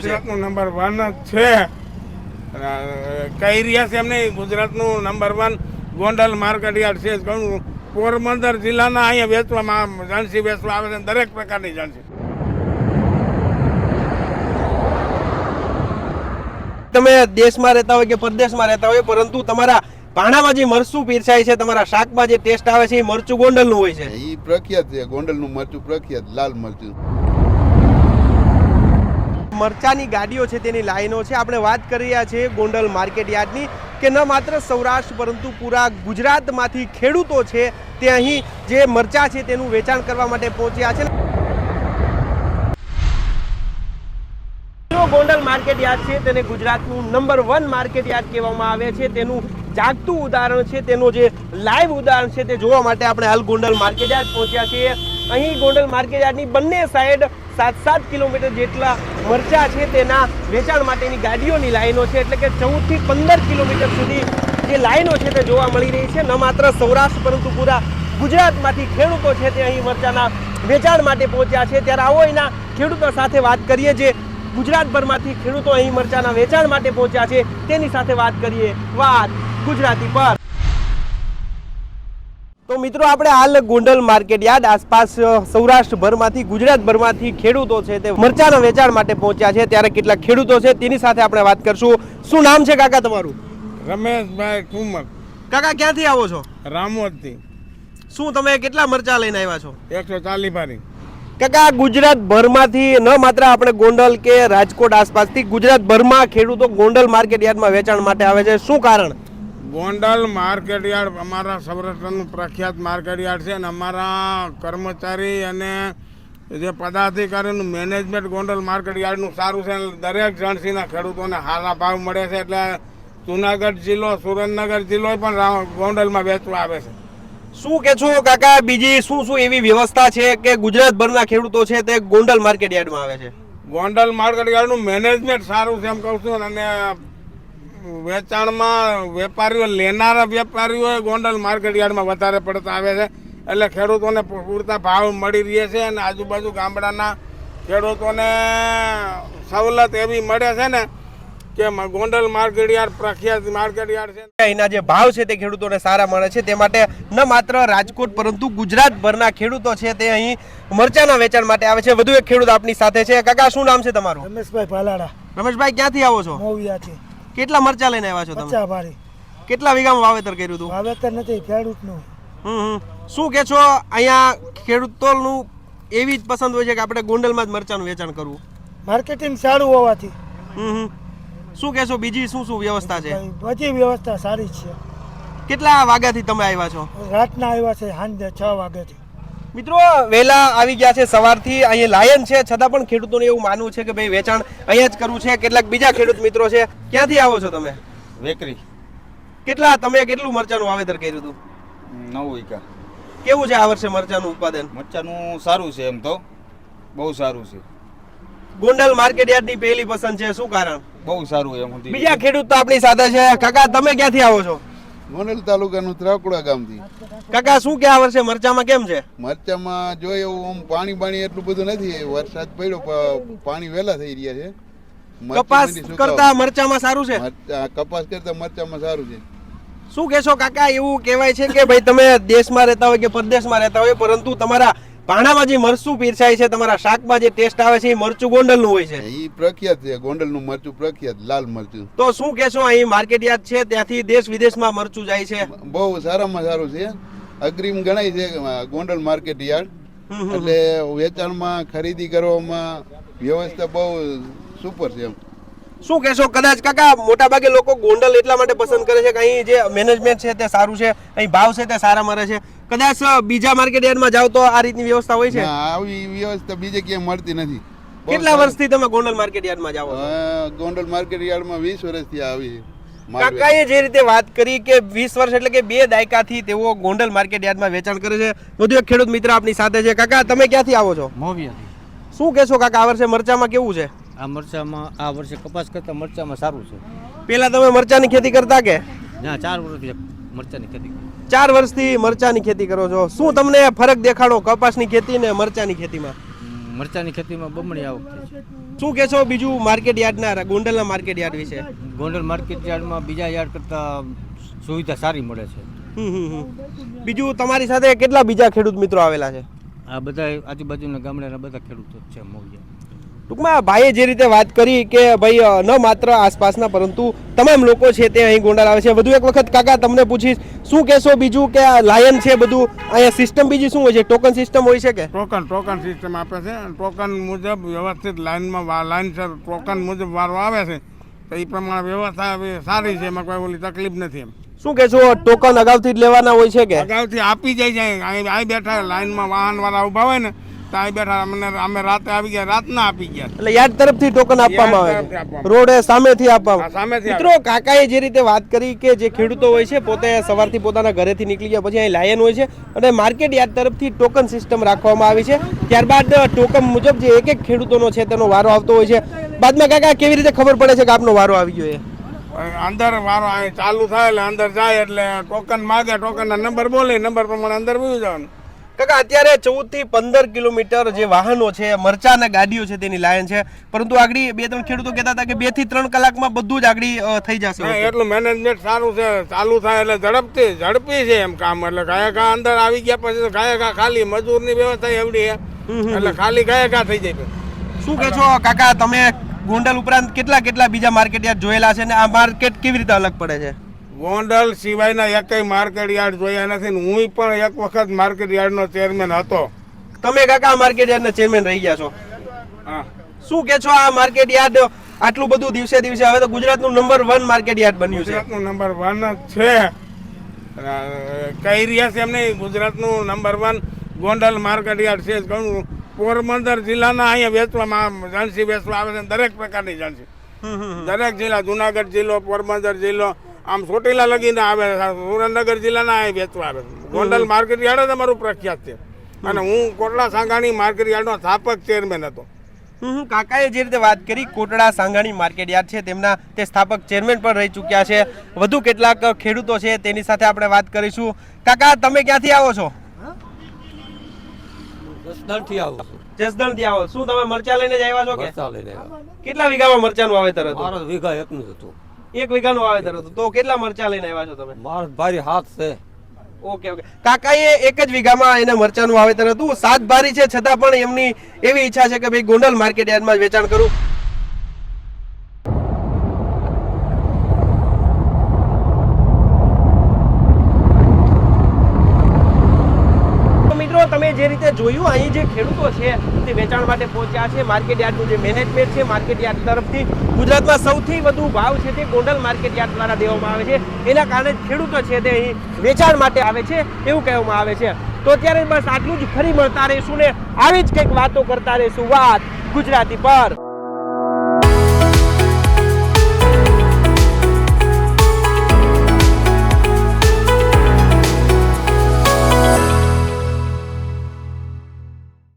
ગુજરાતનું number one જ છે. કહી રહ્યા છે એમ નહીં ગુજરાતનું number one Gondal market yard છે. ઘણું પોરબંદર જિલ્લાના અહીંયા વેચવામાં જાણસી વેચવા આવે છે દરેક પ્રકારની જાણસી તમે દેશમાં રહેતા હોય કે પરદેશમાં રહેતા હોય પરંતુ તમારા ભાણામાં જે મરચું પીરસાય છે તમારા શાકમાં જે ટેસ્ટ આવે છે એ મરચું ગોંડલનું હોય છે. એ પ્રખ્યાત છે ગોંડલનું મરચું પ્રખ્યાત લાલ મરચું. મરચાની ગાડીઓ છે, તેની લાઈનો છે. આપણે વાત કરી રહ્યા છીએ ગોંડલ માર્કેટ યાર્ડની, કે ન માત્ર સૌરાષ્ટ્ર, પરંતુ પૂરા ગુજરાતમાંથી ખેડૂતો છે, તે અહીં જે મરચા છે, તેનું વેચાણ કરવા માટે પહોંચ્યા છે. ગોંડલ માર્કેટ યાર્ડ છે, તેને ગુજરાતનું નંબર વન માર્કેટ યાર્ડ કહેવામાં આવે છે. તેનું જાગતું ઉદાહરણ છે, તેનું જે લાઈવ ઉદાહરણ છે, તે જોવા માટે આપણે હાલ ગોંડલ માર્કેટ યાર્ડ પહોંચ્યા છીએ. અહીં ગોંડલ માર્કેટ યાર્ડની બંને સાઈડ સાત સાત કિલોમીટર જેટલા મરચા છે તેના વેચાણ માટેની ગાડીઓની લાઈનો છે. એટલે કે ચૌદથી પંદર કિલોમીટર સુધી જે લાઈનો છે તે જોવા મળી રહી છે. ન માત્ર સૌરાષ્ટ્ર, પરંતુ પૂરા ગુજરાતમાંથી ખેડૂતો છે તે અહીં મરચાના વેચાણ માટે પહોંચ્યા છે. ત્યારે આવો એના ખેડૂતો સાથે વાત કરીએ જે ગુજરાતભરમાંથી ખેડૂતો અહીં મરચાના વેચાણ માટે પહોંચ્યા છે. તેની સાથે વાત કરીએ વાત ગુજરાતી પર. તો મિત્રો આપણે હાલ ગોંડલ માર્કેટ યાર્ડ આસપાસ સૌરાષ્ટ્રભરમાંથી ગુજરાતભરમાંથી ખેડૂતો છે તે મરચાના વેચાણ માટે પહોંચ્યા છે. ત્યારે કેટલાક ખેડૂતો છે તેની સાથે આપણે વાત કરશું. શું નામ છે કાકા તમારું? રમેશભાઈ કુમર કાકા ક્યાંથી આવો છો? રામોદથી. શું તમે કેટલા મરચા લઈને આવ્યા છો? એકસો ચાલીસ ભારી. કાકા ગુજરાત ભરમાંથી ન માત્ર આપણે ગોંડલ કે રાજકોટ આસપાસથી ગુજરાત ભરમાં ખેડૂતો ગોંડલ માર્કેટ યાર્ડમાં વેચાણ માટે આવે છે. શું કારણ? ગોંડલ માર્કેટ યાર્ડ અમારા સૌરાષ્ટ્રનું પ્રખ્યાત માર્કેટ યાર્ડ છે અને અમારા કર્મચારી અને જે પદાધિકારીનું મેનેજમેન્ટ ગોંડલ માર્કેટ યાર્ડનું સારું છે દરેક જણસીના ખેડૂતોને હારા ભાવ મળે છે એટલે જુનાગઢ જિલ્લો સુરેન્દ્રનગર જિલ્લો પણ ગોંડલમાં વેચવા આવે છે. શું કે છો કાકા? બીજી શું શું એવી વ્યવસ્થા છે કે ગુજરાતભરના ખેડૂતો છે તે ગોંડલ માર્કેટ યાર્ડમાં આવે છે? ગોંડલ માર્કેટ યાર્ડનું મેનેજમેન્ટ સારું છે એમ કહું છું અને વેચાણમાં વેપારીઓ લેનારા વેપારીઓ ગોંડલ માર્કેટ યાર્ડમાં વધારે પડતા આવે છે. એટલે ખેડૂતોને પૂરતા ભાવ મળી રહે છે અને આજુબાજુ ગામડાના ખેડૂતોને સવલત એવી મળે છે ને કે ગોંડલ માર્કેટ યાર્ડ પ્રખ્યાત માર્કેટ યાર્ડ છે. અહીંના જે ભાવ છે તે ખેડૂતોને સારા મળે છે. તે માટે ન માત્ર રાજકોટ પરંતુ ગુજરાતભરના ખેડૂતો છે તે અહીં મરચાના વેચાણ માટે આવે છે. વધુ એક ખેડૂત આપની સાથે છે. કાકા શું નામ છે તમારું? રમેશભાઈ ભાલાડા. રમેશભાઈ ક્યાંથી આવો છો? મોવિયા છે. કેટલા મરચા લઈને આવ્યા છો તમે? પચા ભારી. કેટલા વીઘામાં વાવેતર કર્યું હતું? વાવેતર નથી ખેડૂતનું. હમ હમ. શું કે છો? અહીંયા ખેડૂતોનું એવી જ પસંદ હોય છે કે આપણે ગોંડલમાં જ મરચાનું વેચાણ કરવું. માર્કેટિંગ સારું હોવાથી. હમ હમ. શું કહેશો બીજી શું શું વ્યવસ્થા છે? બધી વ્યવસ્થા સારી જ છે. કેટલા વાગ્યાથી તમે આવ્યા છો? રાતના આવ્યા છે સાંજે છ વાગ્યાથી. મિત્રો વહેલા આવી ગયા છે સવારથી. અહીંયા લાયન છે. છતાં પણ ખેડૂતોને એવું માનવું છે કે ભાઈ વેચાણ અહીંયા જ કરવું છે. કેટલાક બીજા ખેડૂત મિત્રો છે. ક્યાંથી આવો છો તમે? વેકરી. કેટલા તમે કેટલું મરચાનું વાવેતર કર્યું હતું? નવ વીઘા. કેવું છે આ વર્ષે મરચાનું ઉત્પાદન? મરચાનું સારું છે એમ તો. બહુ સારું છે. ગોંડલ માર્કેટ યાર્ડની પહેલી પસંદ છે. શું કારણ? બહુ સારું એમ બીજા ખેડૂત તો આપણી સાથે છે. કાકા તમે ક્યાંથી આવો છો? ગોંડલ તાલુકાનું ત્રાકુડા ગામથી. કાકા શું કે આ વર્ષે મરચામાં કેમ છે? મરચામાં જો એવું આમ પાણી બાણી એટલું બધું નથી વરસાદ પડ્યો પાણી વહેલા થઈ રહ્યા છે. કપાસ કરતા મરચામાં સારું છે? કપાસ કરતા મરચામાં સારું છે. શું કહેશો કાકા એવું કહેવાય છે કે ભાઈ તમે દેશમાં રહેતા હોય કે પરદેશમાં રહેતા હોય પરંતુ તમારા ભાણામાં જે મરચું પીરસાય છે તમારા શાકમાં જે ટેસ્ટ આવે છે એ મરચું ગોંડલનું હોય છે. એ પ્રખ્યાત છે ગોંડલનું મરચું પ્રખ્યાત લાલ મરચું. તો શું કહેશો અહીં માર્કેટ યાર્ડ છે ત્યાંથી દેશ વિદેશમાં મરચું જાય છે? બહુ સારામાં સારું છે. અગ્રીમ ગણાય છે ગોંડલ માર્કેટ યાર્ડ. એટલે વેચાણમાં ખરીદી કરવામાં વ્યવસ્થા બહુ સુપર છે એમ. શું કહેશો કદાચ કાકા મોટા ભાગે લોકો ગોંડલ એટલા માટે પસંદ કરે છે કે અહીં જે મેનેજમેન્ટ છે તે સારું છે અહીં ભાવ છે તે સારા મળે છે. કદાચ બીજા માર્કેટ યાર્ડમાં જાવ તો આ રીતની વ્યવસ્થા હોય છે? આવી વ્યવસ્થા બીજે ક્યાંય મળતી નથી. કેટલા વર્ષથી તમે ગોંડલ માર્કેટ યાર્ડમાં જાઓ ગોંડલ માર્કેટ યાર્ડમાં વીસ વર્ષથી આવી છે. કાકાએ જે રીતે વાત કરી કે વીસ વર્ષ એટલે કે બે દાયકાથી તેઓ ગોંડલ માર્કેટ યાર્ડમાં વેચાણ કરે છે. વધુ એક ખેડૂત મિત્ર આપની સાથે છે. કાકા તમે ક્યાંથી આવો છો? મોવિયાથી. શું કહેશો કાકા આ વર્ષે મરચામાં કેવું છે? આ મરચામાં આ વર્ષે કપાસ કરતાં મરચામાં સારું છે. પેલા તમે મરચાની ખેતી કરતા કે? ના ચાર વર્ષથી મરચાની ખેતી. ચાર વર્ષથી મરચાની ખેતી કરો છો. શું તમને ફરક દેખાડો કપાસની ખેતી ને મરચાની ખેતીમાં? મરચાની ખેતીમાં બમણી આવક છે. શું કહેશો બીજું માર્કેટ યાર્ડના ગોંડલના માર્કેટ યાર્ડ વિશે? ગોંડલ માર્કેટ યાર્ડમાં બીજા યાર્ડ કરતાં સુવિધા સારી મળે છે. બીજું તમારી સાથે કેટલા બીજા ખેડૂત મિત્રો આવેલા છે? આ બધા આજુબાજુના ગામડાના બધા ખેડૂતો છે મોવિયા ટૂંકમાં ભાઈએ જે રીતે વાત કરી કે ભાઈ ન માત્ર આસપાસના પરંતુ તમામ લોકો છે તે અહીં ગોંડલ આવે છે. વધુ એક વખત કાકા તમને પૂછીશ શું કહેશો બીજું કે આ લાયન છે બધું? અહીંયા સિસ્ટમ બીજી શું હોય છે? ટોકન સિસ્ટમ હોય છે કે? ટોકન ટોકન સિસ્ટમ આપે છે. અને ટોકન મુજબ વ્યવસ્થિત લાઇનમાં લાઇન ટોકન મુજબ વારો આવે છે તો એ પ્રમાણે વ્યવસ્થા સારી છે. એમાં કોઈ ઓલી તકલીફ નથી એમ. શું કહેશો ટોકન અગાઉથી જ લેવાના હોય છે કે? અગાઉથી આપી જાય છે. અહીં અહીં બેઠા લાઇનમાં વાહન વાળા ઊભા હોય ને તો અહીં બેઠા અમને અમે રાતે આવી ગયા. રાતના આપી ગયા. એટલે યાદ તરફથી ટોકન આપવામાં આવે છે. રોડે સામેથી આપવામાં સામેથી. મિત્રો કાકાએ જે રીતે વાત કરી કે જે ખેડૂતો હોય છે પોતે સવારથી પોતાના ઘરેથી નીકળી ગયા પછી અહીં લાયન હોય છે અને માર્કેટ યાદ તરફથી ટોકન સિસ્ટમ રાખવામાં આવી છે. ત્યારબાદ ટોકન મુજબ જે એક એક ખેડૂતોનો છે તેનો વારો આવતો હોય છે. બાદમાં કાકા કેવી રીતે ખબર પડે છે કે આપનો વારો આવી ગયો એ અંદર મારો અહીં ચાલુ થાય એટલે અંદર જાય એટલે ટોકન માગે. ટોકનના નંબર બોલે નંબર પ્રમાણે અંદર વયું જવાનું. કાકા અત્યારે ચૌદથી પંદર કિલોમીટર જે વાહનો છે મરચા અને ગાડીઓ છે તેની લાઈન છે. પરંતુ આગળ બે ત્રણ ખેડૂતો કહેતા હતા કે બેથી ત્રણ કલાકમાં બધું જ આગળ થઈ જશે. એટલું મેનેજમેન્ટ સારું છે. ચાલુ થાય એટલે ઝડપથી ઝડપી છે એમ કામ. એટલે કયા કા અંદર આવી ગયા પછી ગાયા કયા કા ખાલી મજૂરની વ્યવસ્થા એવડી એટલે ખાલી કયા કા થઈ જાય શું કે છો કાકા તમે ગોંડલ ઉપરાંત કેટલા કેટલા બીજા માર્કેટ યાર્ડ જોયેલા છે અને આ માર્કેટ કેવી રીતે અલગ પડે છે? ગોંડલ સિવાયના એકેય માર્કેટ યાર્ડ જોયા નથી ને હું પણ એક વખત માર્કેટ યાર્ડનો ચેરમેન હતો. તમે કાકા માર્કેટ યાર્ડના ચેરમેન રહી ગયા છો? હા. શું કહે છો આ માર્કેટ યાર્ડ આટલું બધું દિવસે દિવસે? હવે તો ગુજરાતનું નંબર વન માર્કેટ યાર્ડ બન્યું છે. ગુજરાતનું નંબર વન છે. કહી રહ્યા છે એમ નહીં ગુજરાતનું number one Gondal market yard છે ઘણું પોરબંદર જિલ્લાના અહીંયા વેચવામાં જાણસી વેચવા આવે છે દરેક પ્રકારની જાણસી દરેક જિલ્લા જુનાગઢ જિલ્લો પોરબંદર જિલ્લો આમ ચોટીલા લગીને આવે સુરેન્દ્રનગર જિલ્લાના આ વેચવા આવે. ગોંડલ માર્કેટ યાર્ડ જ અમારું પ્રખ્યાત છે. અને હું કોટડા સાંગાણી માર્કેટ યાર્ડનો સ્થાપક ચેરમેન હતો. હમ કાકાએ જે રીતે વાત કરી કોટડા સાંગાણી માર્કેટ યાર્ડ છે તેમના તે સ્થાપક ચેરમેન પણ રહી ચૂક્યા છે. વધુ કેટલાક ખેડૂતો છે તેની સાથે આપણે વાત કરીશું. કાકા તમે ક્યાંથી આવો છો? જસદણથી આવું જસદણથી આવો શું તમે મરચા લઈને જ આવ્યા છો કે? કેટલા વીઘામાં મરચાનું વાવેતર હતું? વીઘા એકનું હતું. એક વીઘાનું વાવેતર હતું. તો કેટલા મરચા લઈને આવ્યા છો તમે? મારો ભારી હાથ છે. Okay okay. કાકાએ એક જ વીઘામાં એને મરચાનું વાવેતર હતું. સાત ભારી છે છતાં પણ એમની એવી ઈચ્છા છે કે ભાઈ ગોંડલ માર્કેટ યાર્ડમાં જ વેચાણ કરું. તમે જે રીતે જોયું, અહીં જે ખેડૂતો છે, તે વેચાણ માટે પહોંચ્યા છે. માર્કેટ યાર્ડનું જે મેનેજમેન્ટ છે માર્કેટ યાર્ડ તરફથી ગુજરાતમાં સૌથી વધુ ભાવ છે તે ગોંડલ માર્કેટ યાર્ડ દ્વારા દેવામાં આવે છે. એના કારણે ખેડૂતો છે તે અહીં વેચાણ માટે આવે છે એવું કહેવામાં આવે છે. તો અત્યારે બસ આટલું જ ફરી મળતા રહીશું ને આવી જ કંઈક વાતો કરતા રહીશું. વાત ગુજરાતી પર.